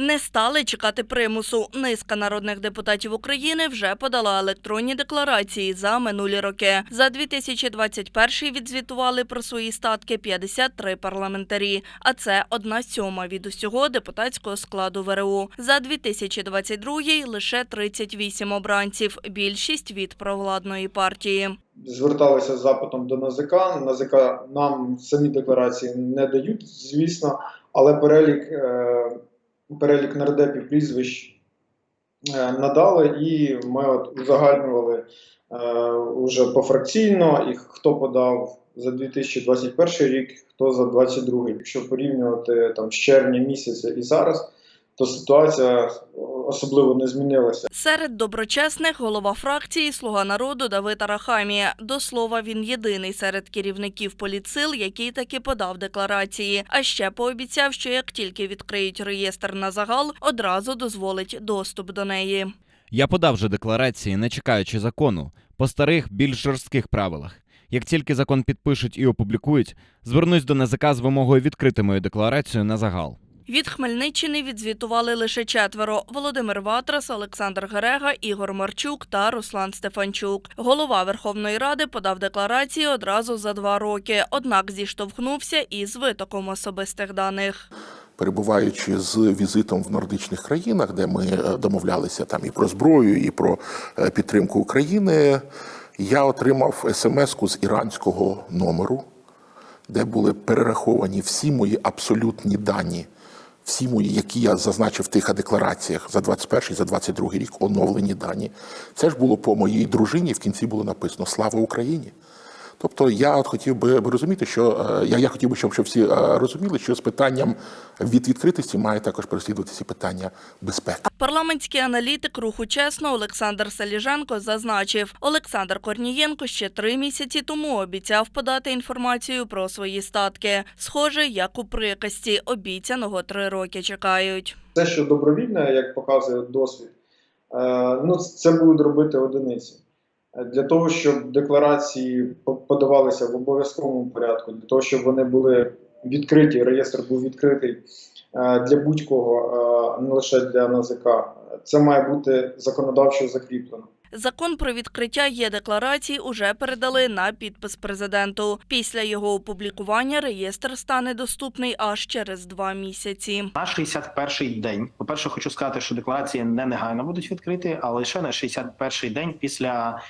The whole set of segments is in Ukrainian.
Не стали чекати примусу. Низка народних депутатів України вже подала електронні декларації за минулі роки. За 2021 відзвітували про свої статки 53 парламентарі, а це одна сьома від усього депутатського складу ВРУ. За 2022 лише 38 обранців, більшість від провладної партії. зверталися з запитом до НАЗК. НАЗК нам самі декларації не дають, звісно, але перелік, е, перелік нардепів прізвищ е, надали, і ми от узагальнювали вже уже пофракційно, і хто подав за 2021 рік, хто за 2022. Якщо порівнювати там з червня місяця і зараз, то ситуація особливо не змінилася. Серед доброчесних голова фракції Слуга народу Давид Арахамія. До слова, він єдиний серед керівників політсил, який таки подав декларації. А ще пообіцяв, що як тільки відкриють реєстр на загал, одразу дозволить доступ до неї. Я подав вже декларації, не чекаючи закону, по старих, більш жорстких правилах. Як тільки закон підпишуть і опублікують, звернусь до НАЗК з вимогою відкрити мою декларацію на загал. Від Хмельниччини відзвітували лише четверо: Володимир Ватрас, Олександр Герега, Ігор Марчук та Руслан Стефанчук. Голова Верховної Ради подав декларації одразу за два роки, однак зіштовхнувся із витоком особистих даних. перебуваючи з візитом в нордичних країнах, де ми е, домовлялися там і про зброю, і про е, підтримку України, я отримав смс-ку з іранського номеру, де були перераховані всі мої абсолютні дані, всі мої, які я зазначив в тих деклараціях за 21 за 22 рік, оновлені дані. Це ж було по моїй дружині. В кінці було написано Слава Україні. Тобто я от хотів би розуміти, що е, я, я хотів би, щоб, щоб всі е, розуміли, що з питанням від відкритості має також переслідуватися питання безпеки. Парламентський аналітик руху чесно Олександр Саліженко зазначив, Олександр Корнієнко ще три місяці тому обіцяв подати інформацію про свої статки. Схоже, як у приказці, обіцяного три роки чекають. Те, що добровільне, як показує досвід, е, ну це будуть робити одиниці. Для того, щоб декларації подавалися в обов'язковому порядку, для того, щоб вони були відкриті, реєстр був відкритий е, для будь-кого, е, не лише для НАЗК, це має бути законодавчо закріплено. Закон про відкриття є декларації уже передали на підпис президенту. Після його опублікування реєстр стане доступний аж через два місяці. На 61-й день, по-перше, хочу сказати, що декларації не негайно будуть відкриті, а лише на 61-й день після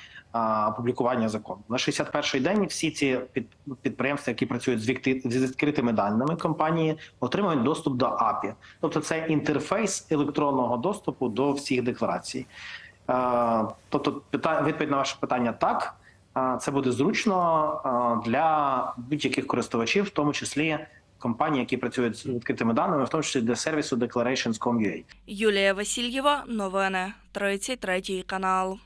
опублікування закону. На 61-й день всі ці під, підприємства, які працюють з відкритими даними компанії, отримують доступ до АПІ. Тобто це інтерфейс електронного доступу до всіх декларацій. Е, тобто, відповідь на ваше питання так. Е, Це буде зручно е, для будь-яких користувачів, в тому числі компаній, які працюють з відкритими даними, в тому числі для сервісу Declarations.com.ua. Юлія Васильєва, новини, 33 канал.